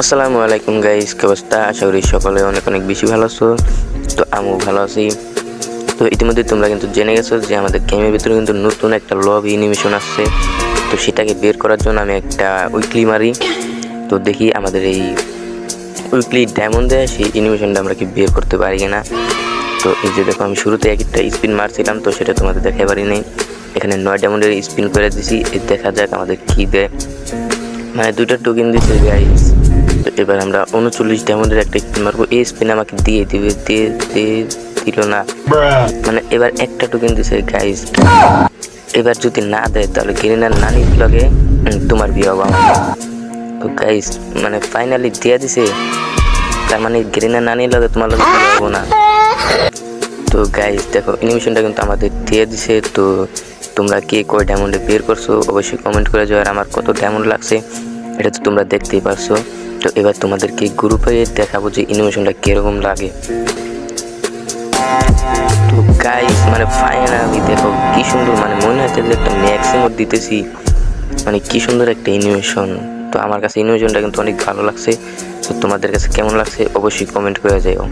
আসসালামু আলাইকুম গাইস কি অবস্থা? আশা করি সকলে অনেক অনেক বেশি ভালো আছো। তো আমিও ভালো আছি। তো ইতিমধ্যে তোমরা কিন্তু জেনে গেছো যে আমাদের গেমের ভিতরে কিন্তু নতুন একটা লব অ্যানিমেশন আসছে। তো সেটাকে বের করার জন্য আমি একটা উইকলি মারি। তো দেখি আমাদের এই উইকলি ডায়মন্ডে সেই অ্যানিমেশনটা আমরা কি বের করতে পারি কিনা। তো এই যে দেখো, আমি শুরুতে এক একটা স্পিন মারছিলাম, তো সেটা তোমাদের দেখাই পারি নাই। এখানে নয় ডায়মন্ডের স্পিন করে দিছি দেখা যাক আমাদের কী দেয়। মানে দুইটা টোকেন দিছে গাইস এবার আমরা উনচল্লিশ ডায়মন্ডের একটা স্পিন মারবো। এই স্পিন আমাকে দিয়ে দিবে, দিয়ে দিয়ে দিল না। মানে এবার একটা টোকেন দিছে গাইস এবার যদি না দেয়, তাহলে গ্রিনার নানির লগে তোমার বিয়ে হব তো গাইস মানে ফাইনালি দিয়ে দিছে। তার মানে গ্রিনার নানির লগে তোমার লগে হব না। তো গাইস দেখো অ্যানিমেশনটা কিন্তু আমাদের দিয়ে দিছে। তো তোমরা কে কয় ডায়মন্ডে বের করছ, অবশ্যই কমেন্ট করে যাও। আর আমার কত ডায়মন্ড লাগছে, এটা তো তোমরা দেখতেই পারছ। তো এবার তোমাদেরকে গ্রুপে দেখাবো যে অ্যানিমেশনটা কীরকম লাগে। তো গাই মানে ফাইনালি দেখো কি সুন্দর মানে মনে হচ্ছে যে একটা ম্যাক্সিমাম দিতেছি। মানে কি সুন্দর একটা অ্যানিমেশন তো আমার কাছে অ্যানিমেশনটা কিন্তু অনেক ভালো লাগছে। তো তোমাদের কাছে কেমন লাগছে অবশ্যই কমেন্ট করে যাও